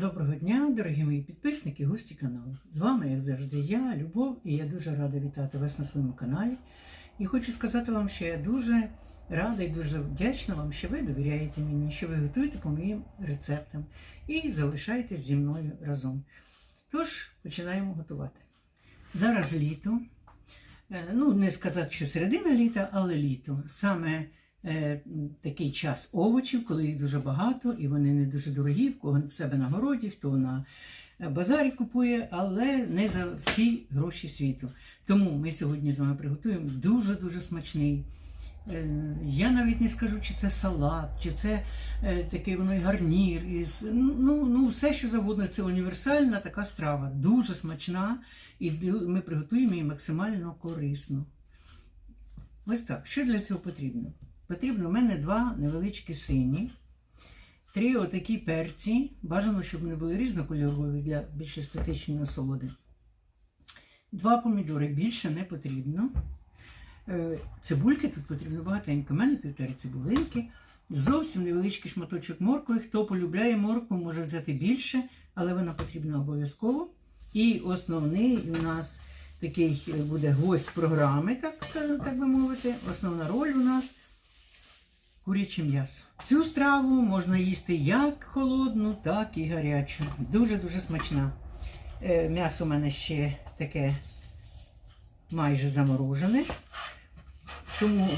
Доброго дня, дорогі мої підписники, гості каналу. З вами, як завжди, я, Любов, і я дуже рада вітати вас на своєму каналі. І хочу сказати вам, що я дуже рада і дуже вдячна вам, що ви довіряєте мені, що ви готуєте по моїм рецептам і залишаєтесь зі мною разом. Тож, починаємо готувати. Зараз літо. Е, Ну, не сказати, що середина літа, але літо. Саме е, такий час овочів, коли їх дуже багато, і вони не дуже дорогі, в кого в себе на городі, хто на е, базарі купує, але не за всі гроші світу. Тому ми сьогодні з вами приготуємо дуже-дуже смачний. е, Я навіть не скажу, чи це салат, чи це такий воно гарнір, із, ну, ну, все, що завгодно, це універсальна така страва, дуже смачна, і ми приготуємо її максимально корисно. Ось так. Що для цього потрібно? Потрібно у мене два невеличкі сині, три отакі перці. Бажано, щоб вони були різнокольорові для більш естетичної насолоди. Два помідори більше не потрібно. Е, Цибульки тут потрібно багатенько. У мене півтори цибулинки. Зовсім невеличкий шматочок моркви. Хто полюбляє моркву, може взяти більше, але вона потрібна обов'язково. І основний у нас такий е, буде гость програми, так, так би мовити. Основна роль у нас куряче м'ясо. Цю страву можна їсти як холодну, так і гарячу. Дуже-дуже смачна. Е, М'ясо у мене ще таке майже заморожене. Тому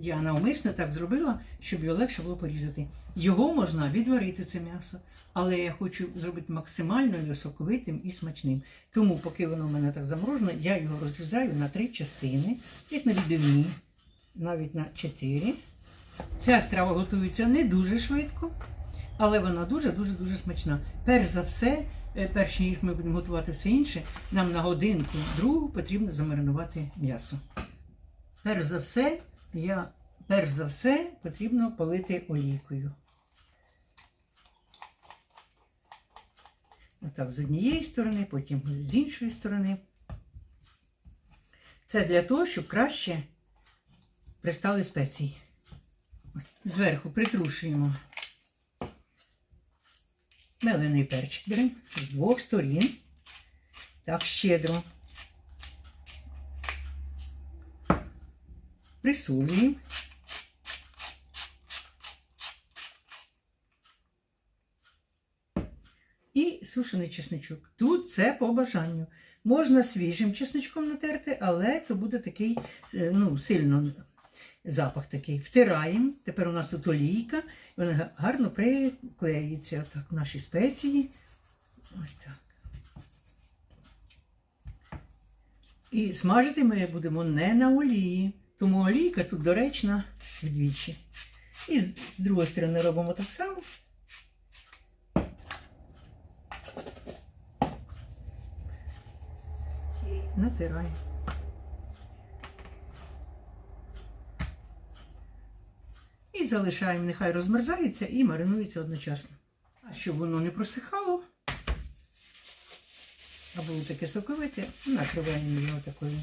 я навмисно так зробила, щоб його легше було порізати. Його можна відварити, це м'ясо, але я хочу зробити максимально його соковитим і смачним. Тому, поки воно в мене так заморожено, я його розрізаю на три частини, як на відбивні, навіть на чотири. Ця страва готується не дуже швидко, але вона дуже-дуже-дуже смачна. Перш за все, е, перш ніж ми будемо готувати все інше, нам на годинку другу потрібно замаринувати м'ясо. Перш за все, я, перш за все потрібно полити олійкою. Отак, з однієї сторони, потім з іншої сторони. Це для того, щоб краще пристали спеції. Зверху притрушуємо мелений перчик беремо з двох сторін. Так щедро. Присолюємо. І сушений чесничок. Тут це по бажанню. Можна свіжим чесничком натерти, але то буде такий е, ну, сильно запах такий. Втираємо. Тепер у нас тут олійка, і вона гарно приклеїться отак, наші спеції. Ось так. І смажити ми будемо не на олії, тому олійка тут доречна вдвічі. І з, з другої сторони робимо так само. І натираємо. І залишаємо, нехай розмерзається і маринується одночасно. А щоб воно не просихало, а було таке соковите, накриваємо його такою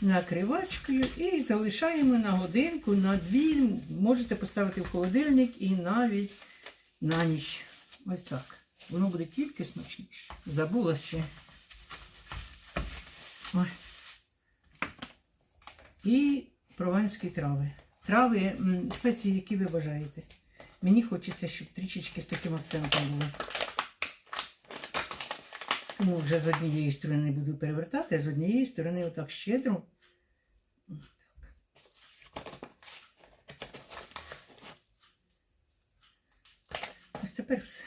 накривачкою і залишаємо на годинку, на дві. Можете поставити в холодильник і навіть на ніч. Ось так. Воно буде тільки смачніше. Забула ще. Ой. І прованські трави. Трави, спеції, які ви бажаєте. Мені хочеться, щоб трішечки з таким акцентом було. Тому вже з однієї сторони буду перевертати, а з однієї сторони отак щедро. Ось тепер все.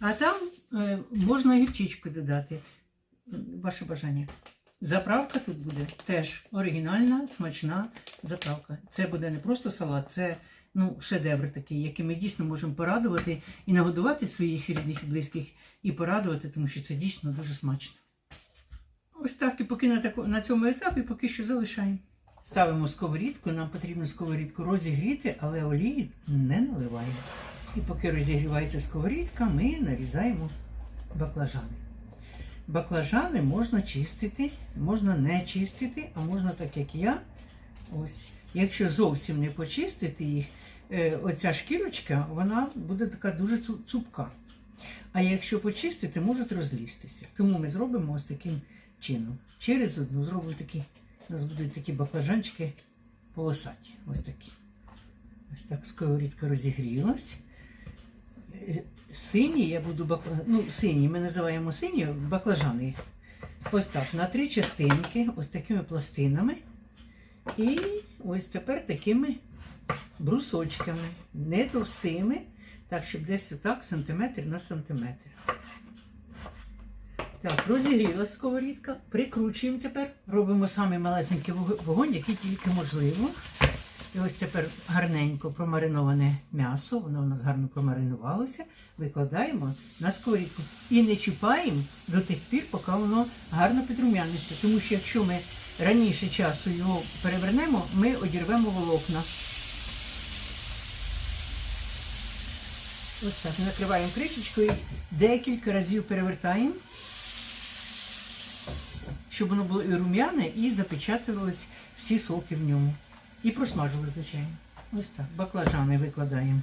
А там е, можна гірчичку додати. Ваше бажання. Заправка тут буде теж оригінальна, смачна заправка. Це буде не просто салат, це ну, шедевр такий, який ми дійсно можемо порадувати і нагодувати своїх рідних і близьких, і порадувати, тому що це дійсно дуже смачно. Ось так і поки на, таку, на цьому етапі поки що залишаємо. Ставимо сковорідку, нам потрібно сковорідку розігріти, але олії не наливаємо. І поки розігрівається сковорідка, ми нарізаємо баклажани. Баклажани можна чистити, можна не чистити, а можна так, як я. Ось. Якщо зовсім не почистити їх, е, оця шкірочка, вона буде така дуже цупка. А якщо почистити, можуть розлізтися. Тому ми зробимо ось таким чином. Через одну зробимо такі, у нас будуть такі баклажанчики полосаті. Ось такі. Ось так сковорідка розігрілась. Е, Сині я буду бакла... ну, сині, ми називаємо сині баклажани. Ось так, на три частинки, ось такими пластинами. І ось тепер такими брусочками, не товстими, так, щоб десь отак сантиметр на сантиметр. Так, розігрілась сковорідка, прикручуємо тепер, робимо самий малесенький вогонь, який тільки можливо. І ось тепер гарненько промариноване м'ясо, воно у нас гарно промаринувалося, викладаємо на сковорідку і не чіпаємо до тих пір, поки воно гарно підрум'яниться. Тому що якщо ми раніше часу його перевернемо, ми одірвемо волокна. Ось так, накриваємо кришечкою, декілька разів перевертаємо, щоб воно було і рум'яне, і запечатувались всі соки в ньому. І просмажили, звичайно. Ось так. Баклажани викладаємо.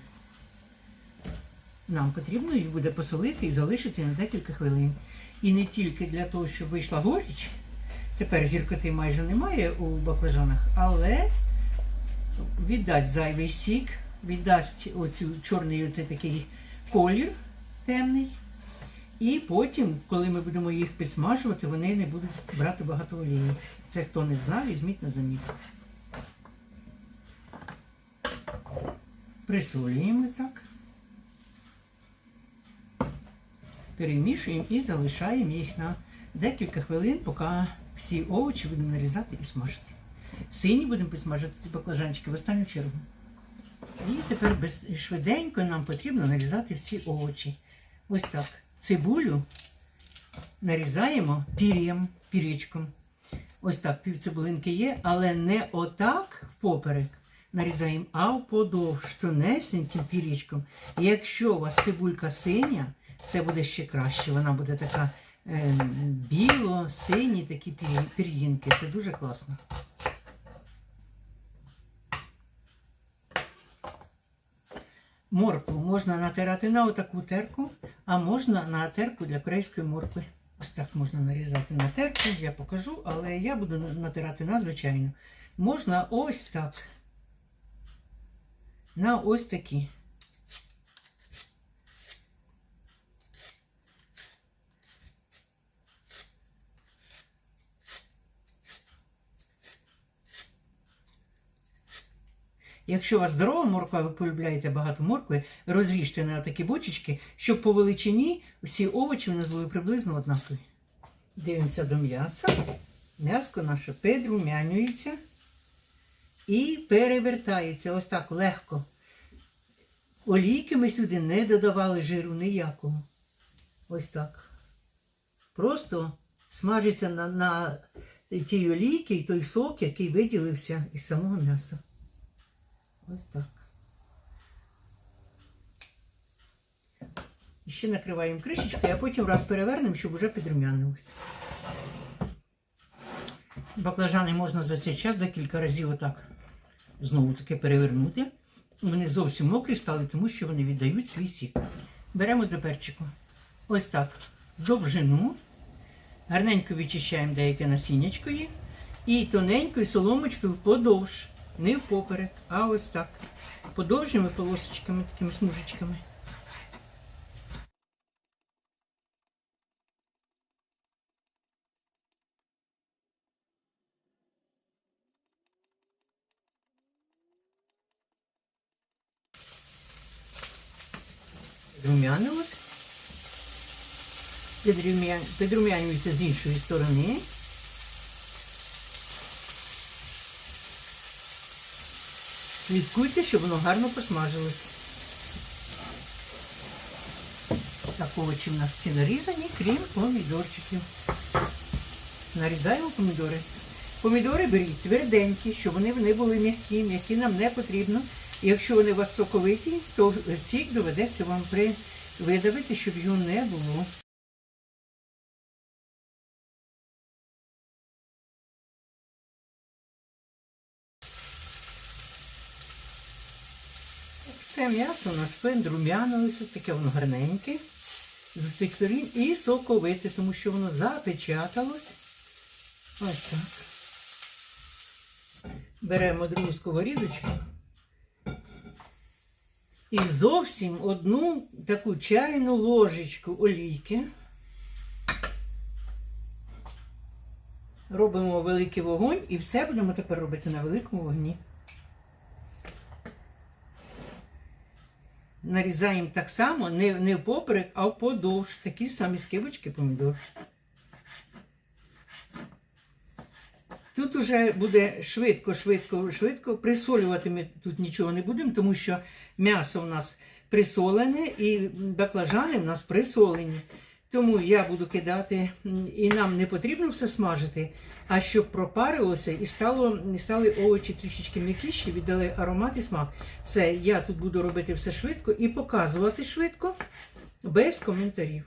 Нам потрібно їх буде посолити і залишити на декілька хвилин. І не тільки для того, щоб вийшла горіч. Тепер гіркоти майже немає у баклажанах, але віддасть зайвий сік, віддасть оцю чорний оцей такий колір темний. І потім, коли ми будемо їх підсмажувати, вони не будуть брати багато олії. Це хто не знав, візьміть на замітку. Присолюємо так. Перемішуємо і залишаємо їх на декілька хвилин, поки всі овочі будемо нарізати і смажити. Сині будемо підсмажити ці баклажанчики в останню чергу. І тепер швиденько нам потрібно нарізати всі овочі. Ось так. Цибулю нарізаємо пір'ям, пірічком. Ось так, пів цибулинки є, але не отак впоперек нарізаємо, а вподовж тонесеньким пірічком. Якщо у вас цибулька синя, це буде ще краще. Вона буде така е, біло, сині такі пір'їнки. Це дуже класно. Моркву можна натирати на отаку терку, а можна на терку для корейської моркви. Ось так можна нарізати на терку, я покажу, але я буду натирати на звичайну. Можна ось так. На ось такі. Якщо у вас здорова морква, ви полюбляєте багато моркви, розріжте на такі бочечки, щоб по величині всі овочі у нас були приблизно однакові. Дивимося до м'яса. М'яско наше підрумянюється і перевертається ось так легко. Олійки ми сюди не додавали жиру ніякого. Ось так. Просто смажиться на, на тій олійки і той сок, який виділився із самого м'яса. Ось так. І ще накриваємо кришечкою, а потім раз перевернемо, щоб вже підрумянилося. Баклажани можна за цей час декілька разів отак знову таки перевернути. Вони зовсім мокрі стали, тому що вони віддають свій сік. Беремо до перчику. Ось так. Довжину. Гарненько відчищаємо деяке насіннячко. І тоненькою соломочкою вподовж. Не впоперек, а ось так. Подовжніми полосочками, такими смужечками. Підрумянюється з іншої сторони. Слідкуйте, щоб воно гарно посмажилось. Так, овочі в нас всі нарізані, крім помідорчиків. Нарізаємо помідори. Помідори беріть тверденькі, щоб вони не були м'які, м'які нам не потрібно. Якщо вони у вас соковиті, то сік доведеться вам видавити, щоб його не було. М'ясо у нас фендрум'яновося, таке воно гарненьке з усіх сторін і соковите, тому що воно запечаталось. Ось так. Беремо другу сковорідочку. І зовсім одну таку чайну ложечку олійки. Робимо великий вогонь і все будемо тепер робити на великому вогні. Нарізаємо так само, не, не впоперек, а вподовж. Такі самі скибочки помідор. Тут уже буде швидко, швидко, швидко. Присолювати ми тут нічого не будемо, тому що м'ясо в нас присолене і баклажани в нас присолені. Тому я буду кидати, і нам не потрібно все смажити, а щоб пропарилося і стало, стали овочі трішечки м'якіші, віддали аромат і смак. Все, я тут буду робити все швидко і показувати швидко, без коментарів.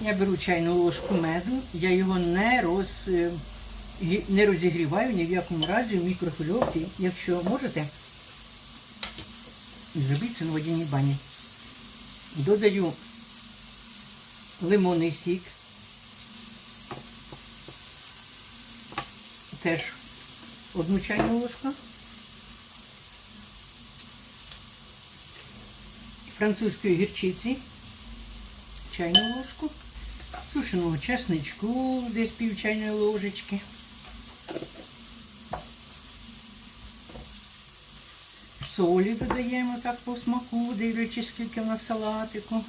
Я беру чайну ложку меду, я його не, роз, е, не розігріваю ні в якому разі в мікрохвильовці. Якщо можете, зробіть це на водяній бані. Додаю лимонний сік. Теж одну чайну ложку. Французької гірчиці чайну ложку, сушеного чесничку, десь пів чайної ложечки. Солі додаємо так по смаку, дивлячись, скільки в нас салатику.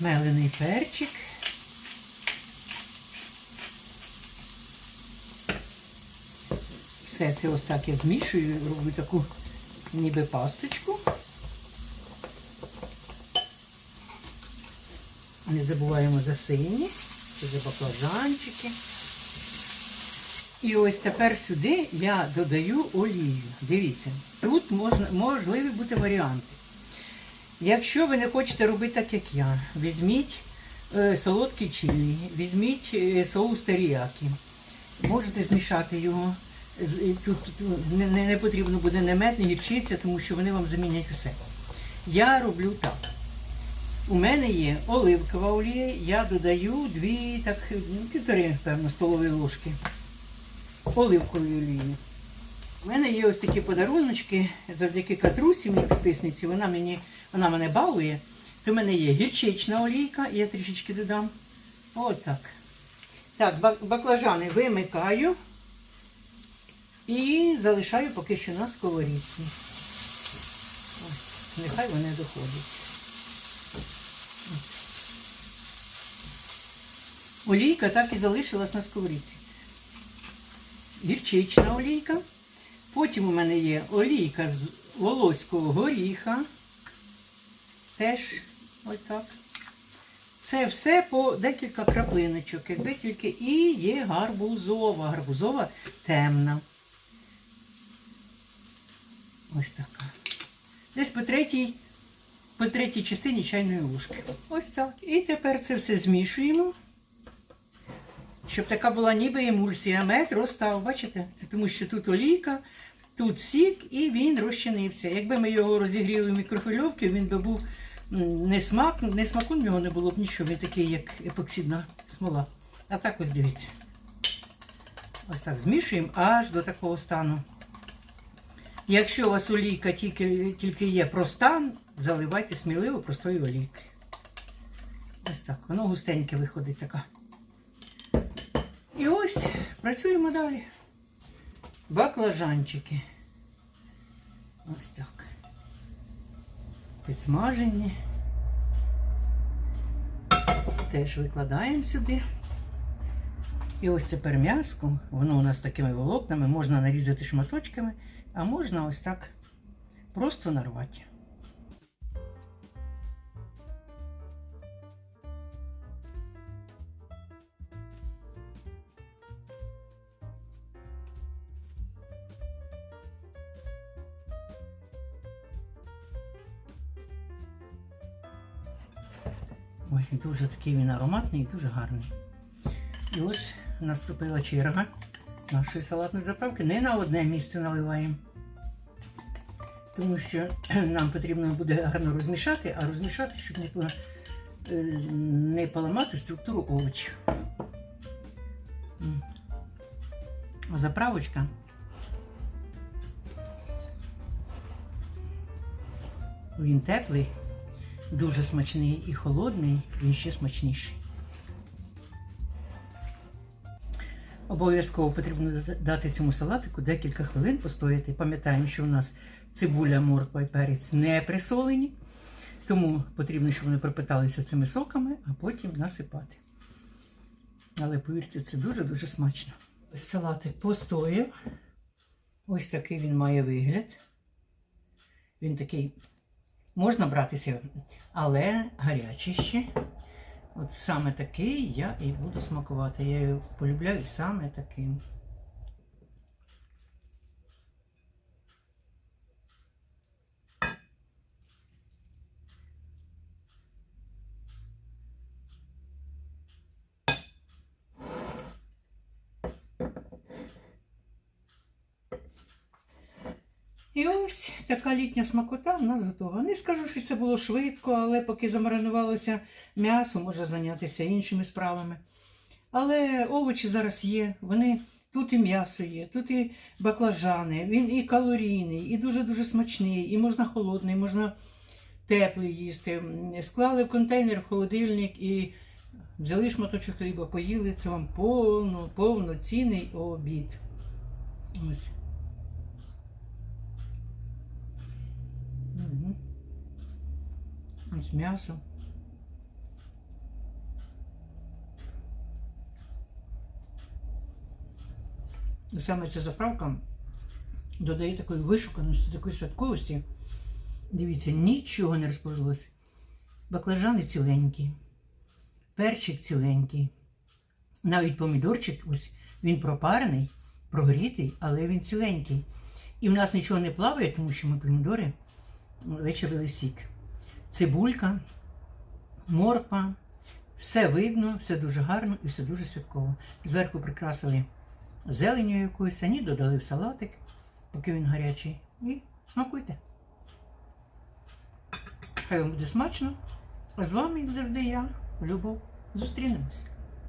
Мелений перчик. Все це ось так я змішую, роблю таку ніби пасточку. Не забуваємо за сині, за баклажанчики. І ось тепер сюди я додаю олію. Дивіться, тут можна, можливі бути варіанти. Якщо ви не хочете робити так, як я, візьміть е, солодкий чилі, візьміть е, соус теріякі. Можете змішати його. Тут, не, не, потрібно буде не мед, не гірчиця, тому що вони вам замінять усе. Я роблю так. У мене є оливкова олія, я додаю дві, так, ну, півтори, певно, столові ложки оливкової олії. У мене є ось такі подаруночки завдяки Катрусі, моїй підписниці, вона, мені, вона мене балує. То в мене є гірчична олійка, я трішечки додам. Отак. Так, бак- баклажани вимикаю і залишаю поки що на сковорідці. Нехай вони доходять. Олійка так і залишилась на сковорідці. Гірчична олійка. Потім у мене є олійка з волоського горіха. Теж ось так. Це все по декілька краплиночок, якби тільки і є гарбузова. Гарбузова темна. Ось така. Десь по третій, по третій частині чайної ложки. Ось так. І тепер це все змішуємо. Щоб така була ніби емульсія. Мед розстав, бачите? Тому що тут олійка, тут сік і він розчинився. Якби ми його розігріли в мікрохвильовці, він би був не смак, не смаку в нього не було б нічого, він такий, як епоксидна смола. А так ось дивіться. Ось так змішуємо аж до такого стану. Якщо у вас олійка тільки, тільки є проста, заливайте сміливо простою олійкою. Ось так, воно густеньке виходить така. І ось працюємо далі. Баклажанчики. Ось так. Підсмажені. Теж викладаємо сюди. І ось тепер м'яско, воно у нас такими волокнами, можна нарізати шматочками, а можна ось так просто нарвати. Ой, дуже такий він ароматний і дуже гарний. І ось наступила черга нашої салатної заправки. Не на одне місце наливаємо. Тому що нам потрібно буде гарно розмішати, а розмішати, щоб не, е, не поламати структуру овочів. Заправочка. Він теплий, дуже смачний і холодний, він ще смачніший. Обов'язково потрібно дати цьому салатику декілька хвилин постояти. Пам'ятаємо, що у нас цибуля, морква і перець не присолені, тому потрібно, щоб вони пропиталися цими соками, а потім насипати. Але повірте, це дуже-дуже смачно. Ось салатик постояв. Ось такий він має вигляд. Він такий можна братися, але гарячий ще. От саме такий я і буду смакувати. Я його полюбляю саме таким. І ось така літня смакота в нас готова. Не скажу, що це було швидко, але поки замаринувалося м'ясо, можна зайнятися іншими справами. Але овочі зараз є. Вони тут і м'ясо є, тут і баклажани, він і калорійний, і дуже-дуже смачний, і можна холодний, можна теплий їсти. Склали в контейнер, в холодильник і взяли шматочок хліба, поїли. Це вам повно, повноцінний обід. Ось. Мгм. Ось м'ясо. Саме ця заправка додає такої вишуканості, такої святковості. Дивіться, нічого не розповілося. Баклажани ціленькі, перчик ціленький, навіть помідорчик, ось він пропарений, прогрітий, але він ціленький. І в нас нічого не плаває, тому що ми помідори вечерили сік. Цибулька, морква, все видно, все дуже гарно і все дуже святково. Зверху прикрасили зеленю якоюсь, самі додали в салатик, поки він гарячий. І смакуйте. Хай вам буде смачно. А з вами, як завжди, я, Любов. Зустрінемось.